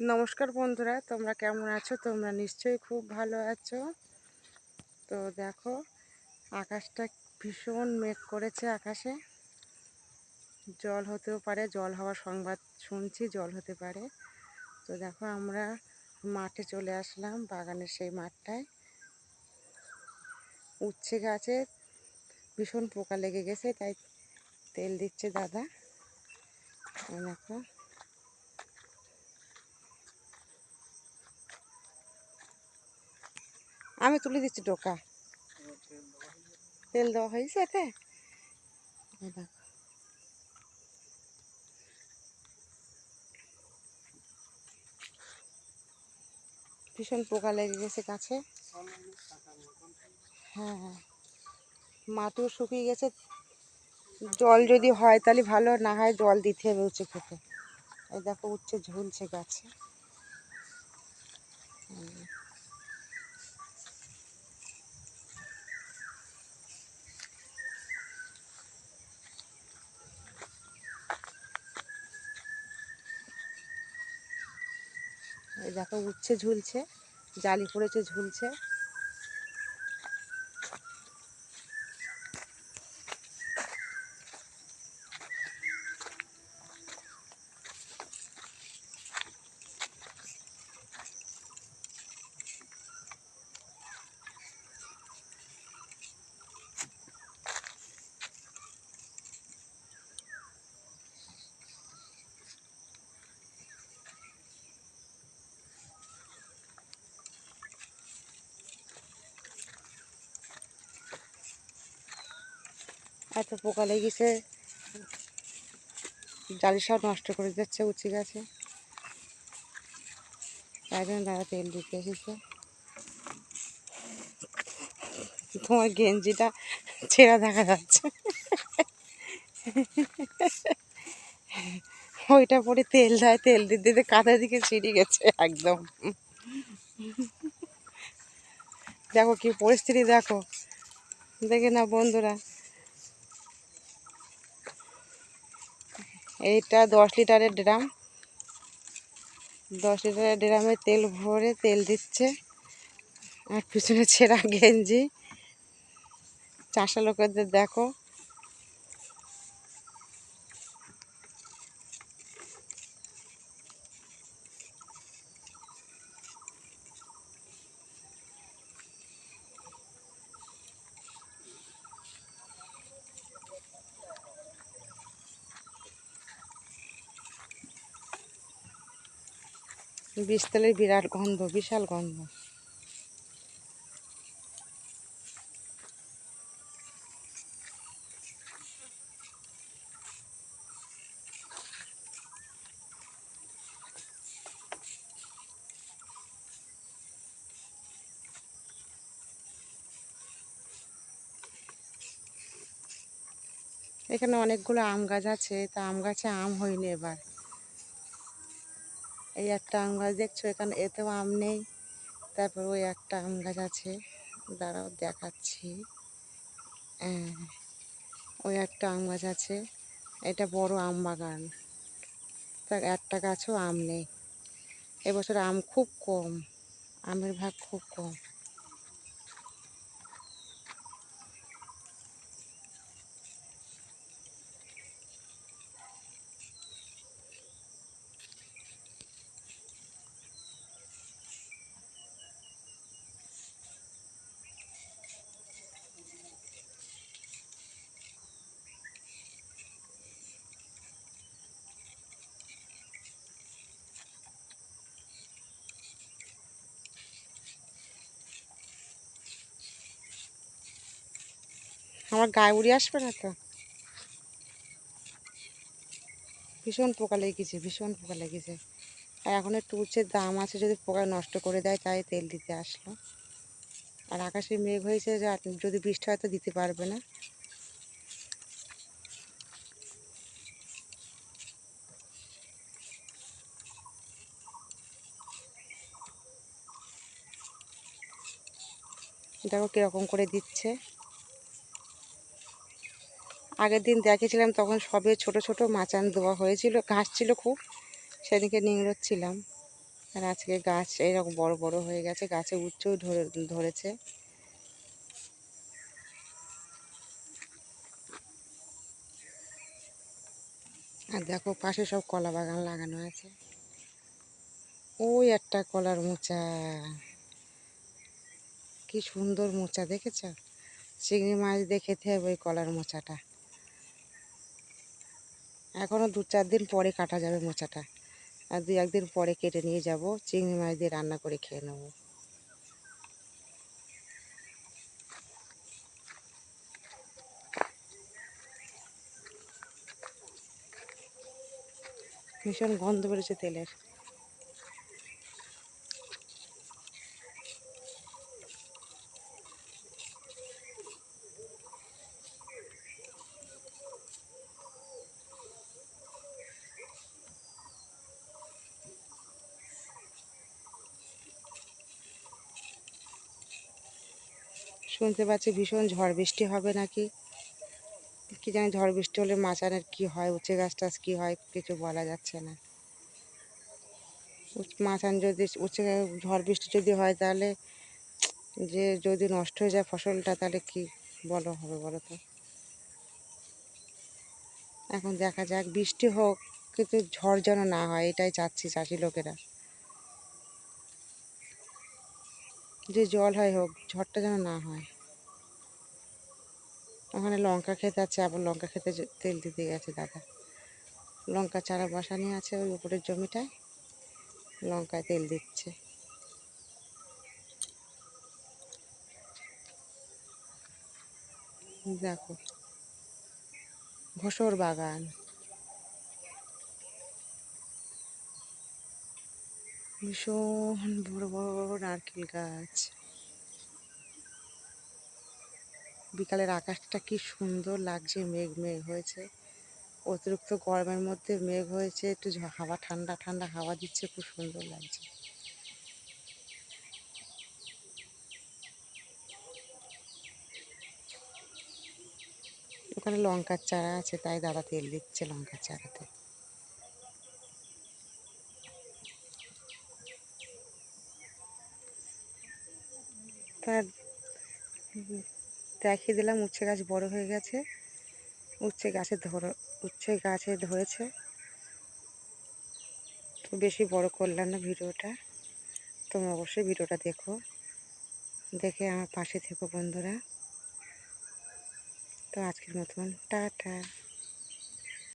নমস্কার বন্ধুরা, তোমরা কেমন আছো? তোমরা নিশ্চয়ই খুব ভালো আছো। তো দেখো, আকাশটা ভীষণ মেঘ করেছে আকাশে। জল হতেও পারে, জল হওয়ার সংবাদ শুনছি, জল হতে পারে। তো দেখো, আমরা মাঠে চলে আসলাম, বাগানের সেই মাঠটায়। উচ্ছে গাছে ভীষণ পোকা লেগে গেছে, তাই তেল দিচ্ছে দাদা। দেখো। আমি তুলে দিচ্ছি ডোকা তেল দেওয়া হয়েছে এতে? ভীষণ পোকা লেগে গেছে গাছে। হ্যাঁ হ্যাঁ। মাটিও শুকিয়ে গেছে। জল যদি হয় তাহলে ভালো, না হয় জল দিতে হবে উচ্ছে খেতে এই দেখো, উচ্ছে ঝুলছে গাছে। দেখো উচ্ছে ঝুলছে জালি পড়েছে ঝুলছে। এত পোকা লেগেছে। জালি সব নষ্ট করে দিচ্ছে, উচি গাছে। তাই জন্য দাদা তেল দিতে এসেছে। তোমার গেঞ্জিটা ছেঁড়া দেখা যাচ্ছে। ওইটা পরে তেল দেয়, তেল দিতে দিতে কাঁধের দিকে ছিঁড়ে গেছে একদম। দেখো কি পরিস্থিতি, দেখো। দেখে না বন্ধুরা। এইটা দশ লিটারের ড্রাম। দশ লিটারের ড্রামে তেল ভরে তেল দিচ্ছে। আর পিছনে ছেঁড়া গেঞ্জি। চাষা লোকেদের দেখো। বীজতলের বিরাট গন্ধ, বিশাল গন্ধ। এখানে অনেকগুলো আম গাছ আছে, তা আম গাছে আম হয়নি এবার। এই একটা আম গাছ দেখছ? এখানে এতেও আম নেই। তারপর ওই একটা আম গাছ আছে। দাঁড়াও, দেখাচ্ছি। হ্যাঁ ওই একটা আম গাছ আছে। এটা বড় আম বাগান। তার একটা গাছও আম নেই। এবছর আম খুব কম। আমের ভাগ খুব কম। আমার গায়ে উড়ে আসবে না তো? ভীষণ পোকা লেগেছে, ভীষণ পোকা লেগেছে। আর এখন একটু উচ্ছের দাম আছে, যদি পোকা নষ্ট করে দেয়, তাই তেল দিতে আসলো। আর আকাশে মেঘ হয়েছে যে যদি বৃষ্টি হয় তো দিতে পারবে না। দেখো কীরকম করে দিচ্ছে। আগের দিন দেখেছিলাম তখন সবে ছোট ছোট মাচান দেওয়া হয়েছিল। ঘাস ছিল খুব সেদিকে নিংড়োচ্ছিলাম আর আজকে গাছ এরকম বড় বড় হয়ে গেছে, গাছে উচ্চও ধরে, ধরেছে। আর দেখো পাশে সব কলা বাগান লাগানো আছে। ওই একটা কলার মোচা। কি সুন্দর মোচা, দেখেছ? চিংড়ি মাছ দিয়ে খেতে হবে ওই কলার মোচাটা। এখনও দু চার দিন পরে কাটা যাবে মোচাটা। আর দু একদিন পরে কেটে নিয়ে যাব, চিংড়ি মাছ দিয়ে রান্না করে খেয়ে নেব। ভীষণ গন্ধ বেরোচ্ছে তেলের। শুনতে পাচ্ছি ভীষণ ঝড় বৃষ্টি হবে নাকি? কি জানি ঝড় বৃষ্টি হলে মাচানের কি হয়, উচ্ছে গাছ টাছ কী হয়, কিছু বলা যাচ্ছে না। মাচান যদি, উচ্ছে ঝড় বৃষ্টি যদি হয় তাহলে যে যদি নষ্ট হয়ে যায় ফসলটা তাহলে কি বলো, হবে বলো তো? এখন দেখা যাক, বৃষ্টি হোক, কিন্তু ঝড় যেন না হয়, এটাই চাচ্ছি চাষি লোকেরা। যে জল হয় হোক, ঝড়টা যেন না হয়। ওখানে লঙ্কা খেতে আছে, আবার লঙ্কা খেতে তেল দিতে গেছে দাদা। লঙ্কা চারা বসানি আছে ওই উপরের জমিটায়, লঙ্কায় তেল দিচ্ছে। দেখো ঘোসর বাগান। ভীষণ বড় বড় নারকেল গাছ। বিকালের আকাশটা কি সুন্দর লাগছে, মেঘ মেঘ হয়েছে। অতিরিক্ত গরমের মধ্যে মেঘ হয়েছে, একটু হাওয়া ঠান্ডা ঠান্ডা হাওয়া দিচ্ছে, খুব সুন্দর লাগছে। ওখানে লঙ্কার চারা আছে, তাই দাদা তেল দিচ্ছে লঙ্কার চারাতে। তার দেখিয়ে দিলাম উচ্ছে গাছ বড় হয়ে গেছে। উচ্ছে গাছে ধর, উচ্ছে গাছে ধরেছে। তো বেশি বড় করলাম না ভিডিওটা। তোমরা অবশ্যই ভিডিওটা দেখো। দেখে আমার পাশে থেকো বন্ধুরা। তো আজকের মতন, টাটা।